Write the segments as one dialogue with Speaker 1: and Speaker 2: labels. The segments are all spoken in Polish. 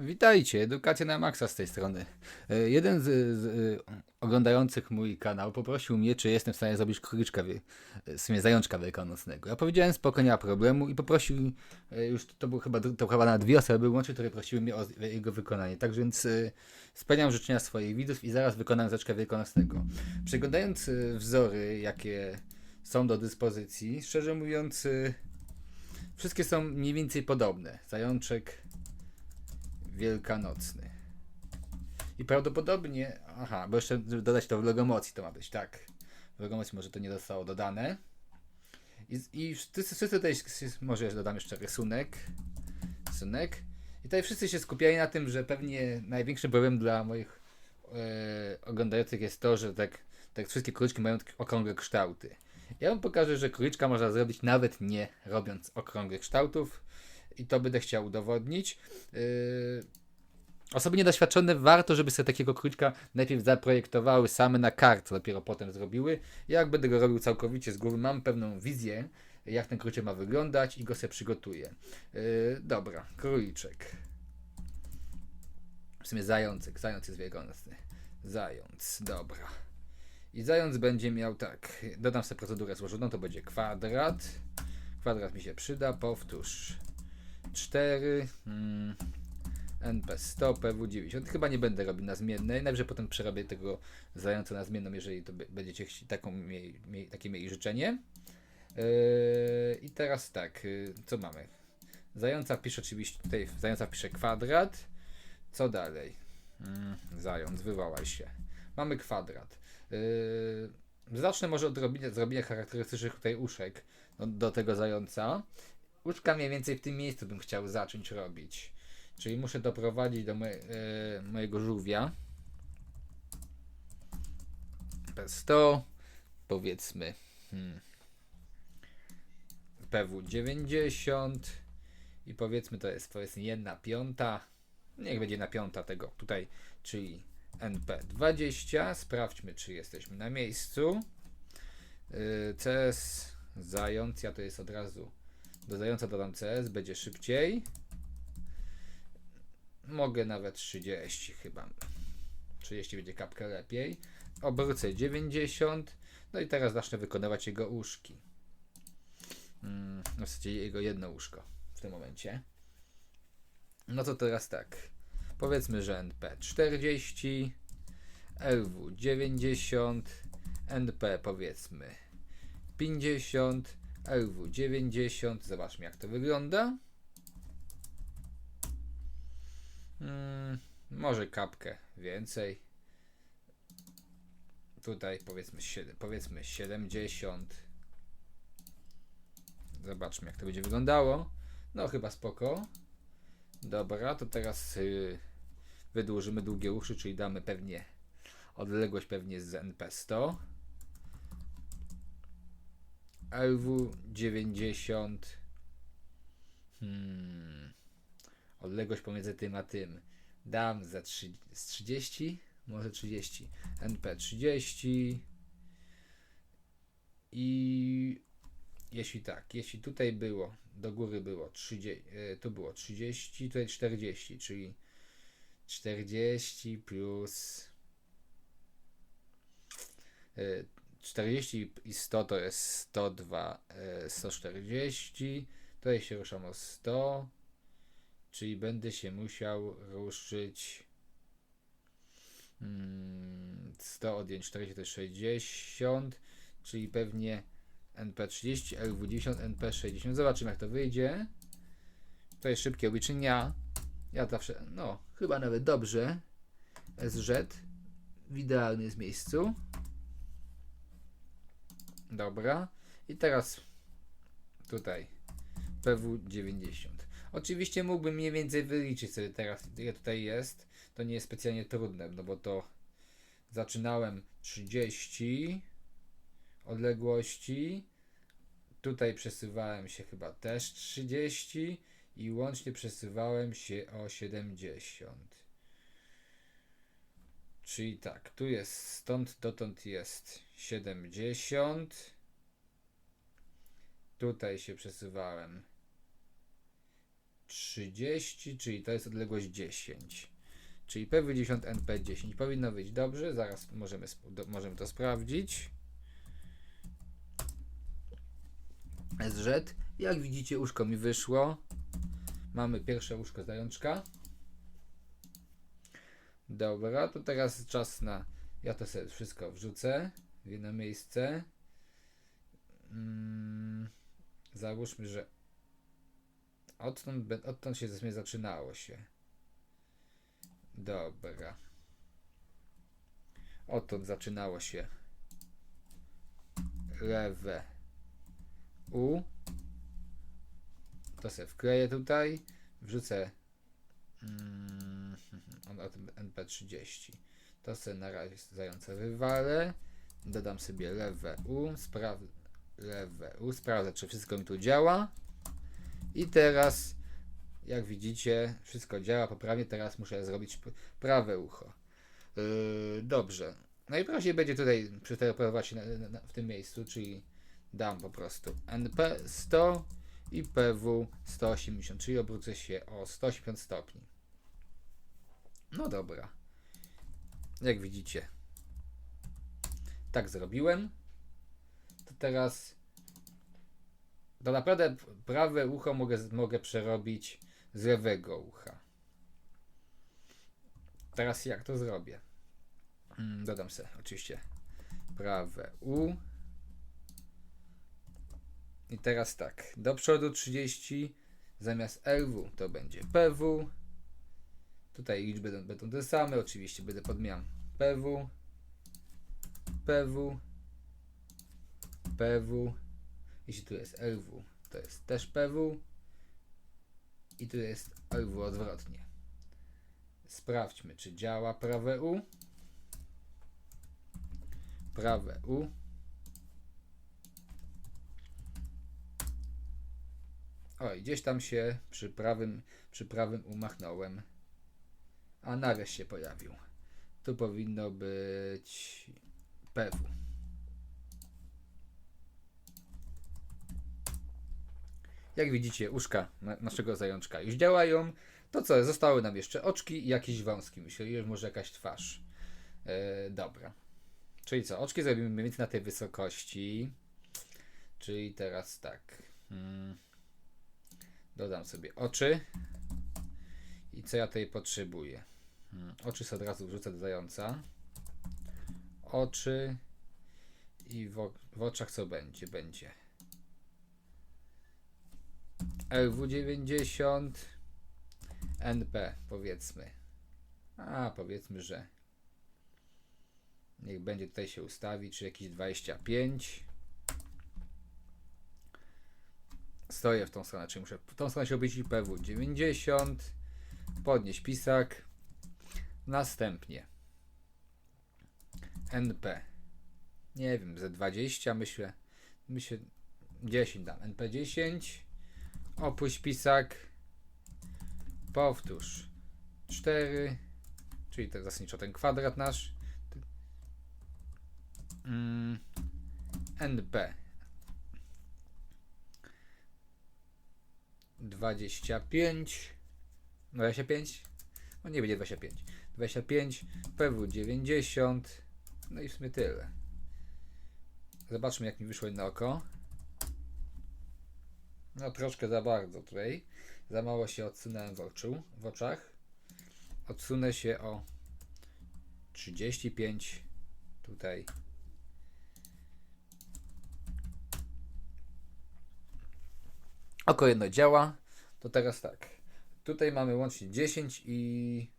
Speaker 1: Witajcie, Edukacja na Maxa z tej strony. E, Jeden z, z e, oglądających mój kanał poprosił mnie, czy jestem w stanie zrobić króliczka, e, w sumie zajączka wielkanocnego. Ja powiedziałem spoko, nie ma problemu i poprosił, już to był chyba, to chyba na dwie osoby łącznie, które prosiły mnie o jego wykonanie. Tak więc spełniam życzenia swoich widzów i zaraz wykonam zaczka wielkanocnego. Przeglądając wzory, jakie są do dyspozycji, szczerze mówiąc, wszystkie są mniej więcej podobne. Zajączek wielkanocny. I prawdopodobnie, aha, bo jeszcze dodać to w logomocji to ma być, tak. W logomocji może to nie zostało dodane. I, i wszyscy, wszyscy tutaj, może dodam jeszcze rysunek. Rysunek. I tutaj wszyscy się skupiają na tym, że pewnie największy problem dla moich e, oglądających jest to, że tak, tak wszystkie króliczki mają takie okrągłe kształty. Ja wam pokażę, że króliczka można zrobić nawet nie robiąc okrągłych kształtów. I to będę chciał udowodnić. Yy, Osoby niedoświadczone warto, żeby sobie takiego króliczka najpierw zaprojektowały same na kartce, dopiero potem zrobiły. Ja jak będę go robił całkowicie z głowy, mam pewną wizję, jak ten króliczek ma wyglądać i go sobie przygotuję. Yy, dobra, króliczek. W sumie zającek, zając jest wielkanocny. Zając, dobra. I zając będzie miał tak, dodam sobie procedurę złożoną, to będzie kwadrat. Kwadrat mi się przyda, powtórz. 4 mm, NP100 PW90 chyba nie będę robił na zmiennej. Najwyżej potem przerobię tego zająca na zmienną jeżeli to będziecie taką mieli, takie mieli życzenie. Yy, i teraz tak yy, co mamy? Zająca wpiszę oczywiście tutaj zająca wpiszę kwadrat. Co dalej? Mm, zając wywołaj się. Mamy kwadrat. Yy, zacznę może od robienia, zrobienia charakterystycznych tutaj uszek do tego zająca Łóżka mniej więcej w tym miejscu bym chciał zacząć robić. Czyli muszę doprowadzić do e, mojego żółwia. P100, powiedzmy hmm, PW90 i powiedzmy to jest powiedzmy jedna piąta. Niech będzie na piąta tego tutaj, czyli NP20. Sprawdźmy, czy jesteśmy na miejscu. Yy, CS zając, ja to jest od razu do zająca dodam CS, będzie szybciej. Mogę nawet 30 chyba. 30 będzie kapkę lepiej. Obrócę 90. No i teraz zacznę wykonywać jego uszki. Mm, w zasadzie jego jedno uszko w tym momencie. No to teraz tak. Powiedzmy, że NP 40, LW 90, NP powiedzmy 50, LW 90. Zobaczmy jak to wygląda. Mm, może kapkę więcej. Tutaj powiedzmy, powiedzmy 70. Zobaczmy jak to będzie wyglądało. No chyba spoko. Dobra, to teraz yy, wydłużymy długie uszy, czyli damy pewnie odległość pewnie z NP100. LW 90. Hmm. Odległość pomiędzy tym a tym. Dam za 3, z 30, może 30. NP 30. I jeśli tak, jeśli tutaj było, do góry było 30, e, tu było 30, tutaj 40, czyli 40 plus e, 40 i 100 to jest 102, e, 140. Tutaj się ruszam o 100, czyli będę się musiał ruszyć. Mm, 100 odjąć 40 to jest 60, czyli pewnie NP30, LW10, NP60. Zobaczymy jak to wyjdzie. Tutaj szybkie obliczenia. Ja zawsze, no, chyba nawet dobrze. SZ w idealnym jest miejscu. Dobra. I teraz tutaj PW90. Oczywiście mógłbym mniej więcej wyliczyć sobie teraz, ile tutaj jest. To nie jest specjalnie trudne, no bo to zaczynałem 30 odległości. Tutaj przesuwałem się chyba też 30 i łącznie przesuwałem się o 70. Czyli tak, tu jest stąd dotąd jest 70. Tutaj się przesuwałem 30, czyli to jest odległość 10. Czyli PW10 NP10 powinno być dobrze. Zaraz możemy, możemy to sprawdzić. SZ. Jak widzicie, łóżko mi wyszło. Mamy pierwsze łóżko zajączka. Dobra, to teraz czas na. Ja to sobie wszystko wrzucę jedno miejsce. Mm, załóżmy, że odtąd, odtąd się zresztą zaczynało się. Dobra. Odtąd zaczynało się lewe U. To sobie wkleję tutaj. Wrzucę mm, od NP30. To sobie na razie zające wywalę. Dodam sobie lewe U. Spraw lewe U. Sprawdzę, czy wszystko mi tu działa. I teraz, jak widzicie, wszystko działa poprawnie. Teraz muszę zrobić prawe ucho. Yy, dobrze. Najprościej będzie tutaj przeteleportować się na, na, w tym miejscu, czyli dam po prostu NP 100 i PW 180, czyli obrócę się o 180 stopni. No dobra. Jak widzicie, tak zrobiłem. To teraz to naprawdę prawe ucho mogę, mogę przerobić z lewego ucha. Teraz jak to zrobię? Mm, Dodam sobie oczywiście prawe U. I teraz tak, do przodu 30 zamiast LW to będzie PW. Tutaj liczby będą, te same, oczywiście będę podmieniał PW, PW, PW. Jeśli tu jest LW, to jest też PW. I tu jest LW odwrotnie. Sprawdźmy, czy działa prawe U. Prawe U. Oj, gdzieś tam się przy prawym, przy prawym umachnąłem. A nawias się pojawił. Tu powinno być PW. Jak widzicie, uszka na, naszego zajączka już działają. To co, zostały nam jeszcze oczki i jakiś wąski. Myślę, że może jakaś twarz. E, dobra. Czyli co, oczki zrobimy mniej więcej na tej wysokości. Czyli teraz tak. Mm. Dodam sobie oczy. I co ja tutaj potrzebuję? Mm. Oczy sobie od razu wrzucę do zająca. Oczy. I w, w oczach co będzie? Będzie. LW90 NP powiedzmy. A powiedzmy, że niech będzie tutaj się ustawi, czy jakieś 25. Stoję w tą stronę, czy muszę w tą stronę się obyć i PW 90. Podnieść pisak. Następnie NP. Nie wiem, ze 20 myślę. Myślę 10 dam. NP 10. Opuść pisak. Powtórz. 4. Czyli to zasadniczo ten kwadrat nasz. Mm, NP. 25. 25. No nie będzie 25. 25. PW 90. No i w sumie tyle. Zobaczmy jak mi wyszło jedno oko. No troszkę za bardzo tutaj. Za mało się odsunąłem w oczu, w oczach. Odsunę się o 35 tutaj. Oko jedno działa. To teraz tak. Tutaj mamy łącznie 10 i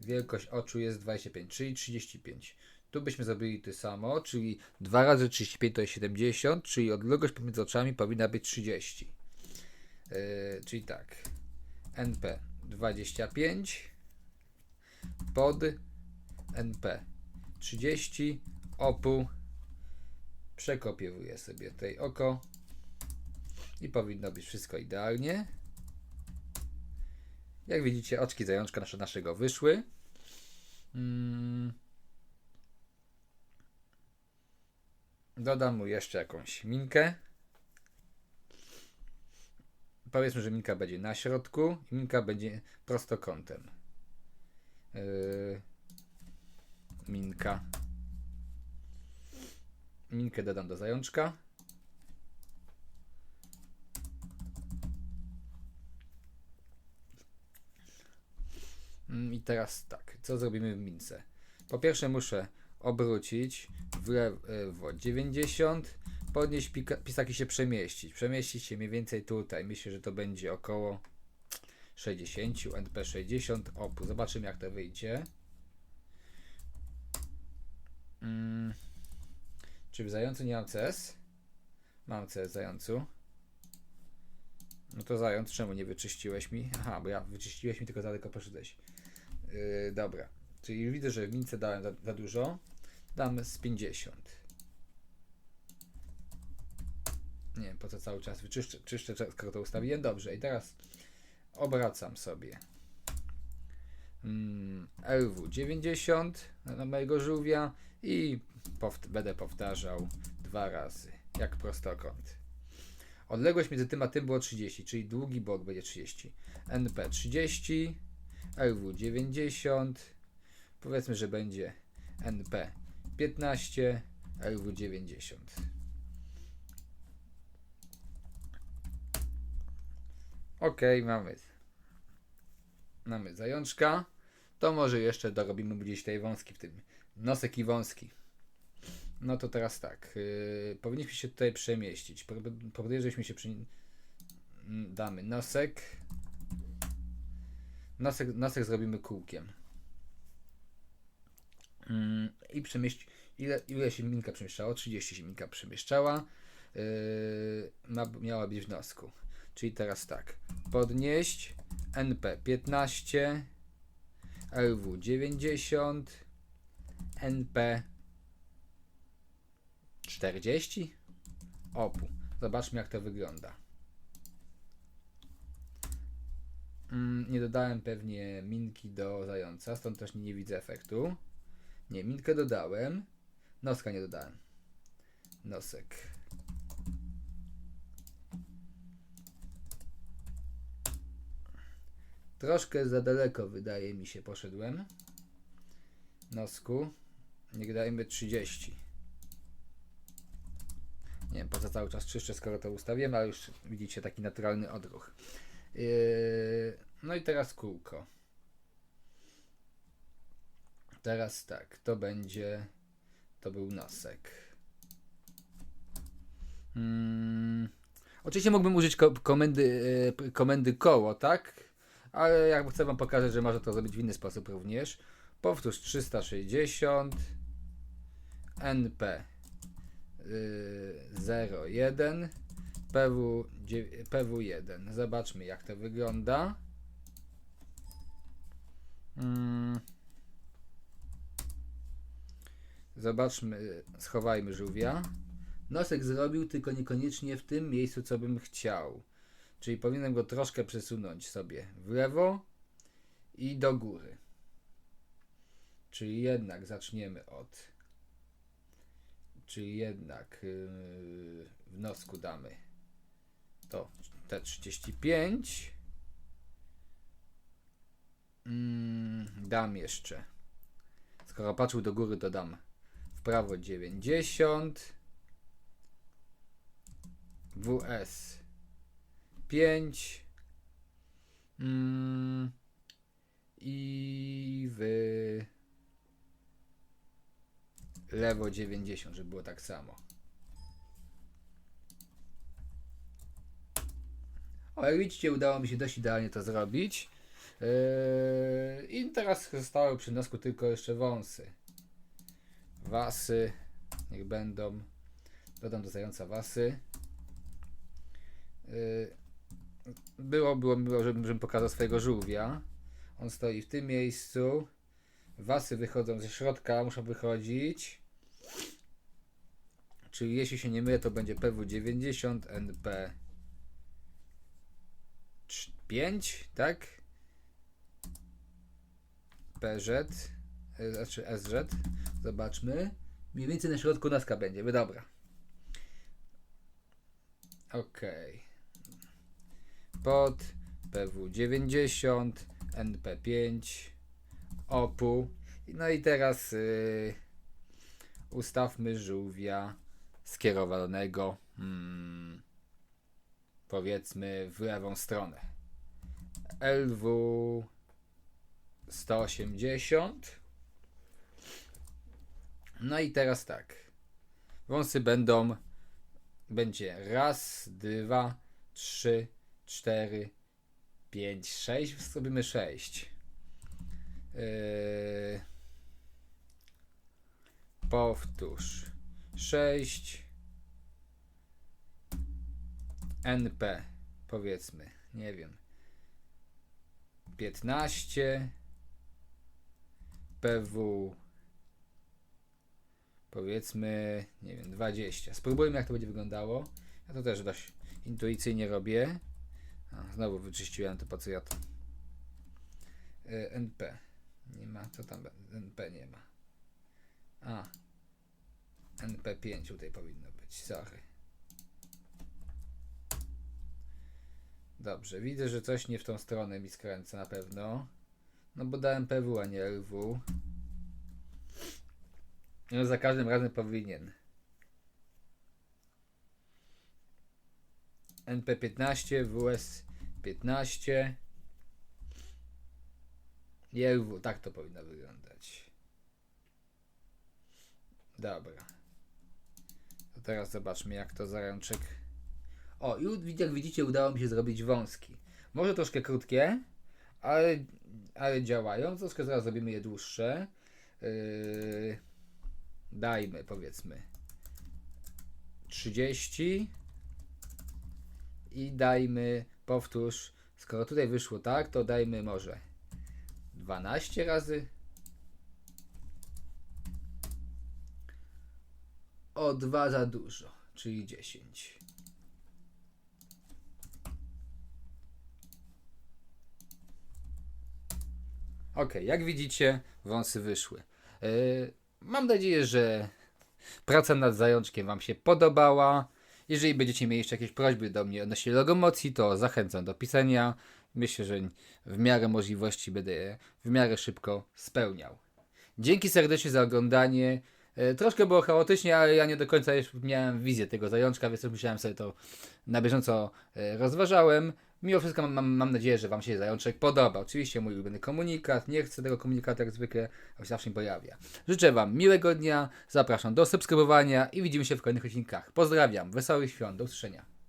Speaker 1: wielkość oczu jest 25, czyli 35. Tu byśmy zrobili to samo, czyli 2 razy 35 to jest 70, czyli odległość pomiędzy oczami powinna być 30. Yy, czyli tak. NP 25 pod NP 30 opu przekopiowuję sobie tutaj oko i powinno być wszystko idealnie. Jak widzicie, oczki zajączka nasze, naszego wyszły. Mm. Dodam mu jeszcze jakąś minkę. powiedzmy, że minka będzie na środku i minka będzie prostokątem. Yy, minka. Minkę dodam do zajączka. Mm, I teraz tak, co zrobimy w mince? Po pierwsze muszę obrócić w lewo 90, podnieść pisaki się przemieścić. Przemieścić się mniej więcej tutaj. Myślę, że to będzie około 60, NP 60 opu. Zobaczymy jak to wyjdzie. Mm. Czy w zającu nie mam CS? Mam CS w zającu. No to zając, czemu nie wyczyściłeś mi? Aha, bo ja wyczyściłeś mi, tylko daleko poszedłeś. Yy, dobra. Czyli widzę, że w mince dałem za, za dużo. Dam z 50. Nie wiem po co cały czas wyczyszczę, czyszczę, skoro to ustawiłem. Dobrze, i teraz obracam sobie. Mm, LW 90 na na mojego żółwia i powt- będę powtarzał dwa razy, jak prostokąt. Odległość między tym a tym było 30, czyli długi bok będzie 30. NP 30, LW 90, powiedzmy, że będzie NP 15, LW 90. Ok, mamy. Mamy zajączka. To może jeszcze dorobimy gdzieś tej wąski w tym. Nosek i wąski. No to teraz tak. Yy, powinniśmy się tutaj przemieścić. Proponuję, żebyśmy się przy... Damy nosek. Nosek, nosek zrobimy kółkiem. Mm, I przemieść. Ile, ile się minka przemieszczało? 30 się minka przemieszczała. Yy, ma, miała być w nosku. Czyli teraz tak. Podnieść NP 15, LW 90, NP 40, OPU. Zobaczmy jak to wygląda. Mm, nie dodałem pewnie minki do zająca, stąd też nie widzę efektu. Nie, minkę dodałem. Noska nie dodałem. Nosek. Troszkę za daleko wydaje mi się poszedłem. Nosku. Niech dajmy 30. Nie wiem po cały czas czyszczę, skoro to ustawiłem, ale już widzicie taki naturalny odruch. Yy, no i teraz kółko. Teraz tak, to będzie. To był nosek. Mm, oczywiście mógłbym użyć ko komendy, yy, komendy koło, tak? Ale jak chcę Wam pokazać, że można to zrobić w inny sposób również. Powtórz 360 NP yy, 01 PW, dziew- PW1. Zobaczmy jak to wygląda. Mm. Zobaczmy, schowajmy żółwia. Nosek zrobił, tylko niekoniecznie w tym miejscu, co bym chciał. Czyli powinienem go troszkę przesunąć sobie w lewo i do góry. Czyli jednak zaczniemy od. Czyli jednak yy, w nosku damy to T35. Mm, dam jeszcze. Skoro patrzył do góry, to dam w prawo 90. WS 5 mm, i w lewo 90, żeby było tak samo. O, jak widzicie, udało mi się dość idealnie to zrobić. Yy, I teraz zostały przy nosku tylko jeszcze wąsy. Wasy, niech będą. Dodam do zająca wasy. Yy, było, było miło, żebym, żebym pokazał swojego żółwia. On stoi w tym miejscu. Wasy wychodzą ze środka, muszą wychodzić. Czyli jeśli się nie mylę, to będzie PW90 NP 5, tak? PZ, znaczy SZ. Zobaczmy. Mniej więcej na środku naska będzie, by dobra. Okej. spod, PW90, NP5, OPU. No i teraz yy, ustawmy żółwia skierowanego hmm, powiedzmy w lewą stronę. LW 180. No i teraz tak. Wąsy będą. Będzie raz, dwa, trzy, cztery, pięć, sześć. Zrobimy sześć. Yy, powtórz. Sześć. NP. Powiedzmy. Nie wiem. 15 PW powiedzmy, nie wiem, 20. Spróbujmy jak to będzie wyglądało. Ja to też dość intuicyjnie robię. A, znowu wyczyściłem to po co ja to. NP. Nie ma, co tam? NP nie ma. A. NP5 tutaj powinno być, sorry. Dobrze, widzę, że coś nie w tą stronę mi skręca na pewno. No bo dałem PW, a nie LW. No za każdym razem powinien. NP15, WS15. I LW, tak to powinno wyglądać. Dobra. To teraz zobaczmy jak to zaręczek. O, i jak widzicie udało mi się zrobić wąski. Może troszkę krótkie, ale, ale działają. Troszkę zaraz zrobimy je dłuższe. Yy, dajmy powiedzmy 30 i dajmy powtórz. Skoro tutaj wyszło tak, to dajmy może 12 razy. O 2 za dużo, czyli 10. Ok, jak widzicie, wąsy wyszły. Yy, mam nadzieję, że praca nad zajączkiem Wam się podobała. Jeżeli będziecie mieli jeszcze jakieś prośby do mnie odnośnie logomocji, to zachęcam do pisania. Myślę, że w miarę możliwości będę je w miarę szybko spełniał. Dzięki serdecznie za oglądanie. E, Troszkę było chaotycznie, ale ja nie do końca już miałem wizję tego zajączka, więc musiałem sobie to na bieżąco e, rozważałem. Mimo wszystko mam, mam, nadzieję, że Wam się zajączek podoba. Oczywiście mój ulubiony komunikat, nie chcę tego komunikatu jak zwykle, ale się zawsze mi pojawia. Życzę Wam miłego dnia, zapraszam do subskrybowania i widzimy się w kolejnych odcinkach. Pozdrawiam, wesołych świąt, do usłyszenia.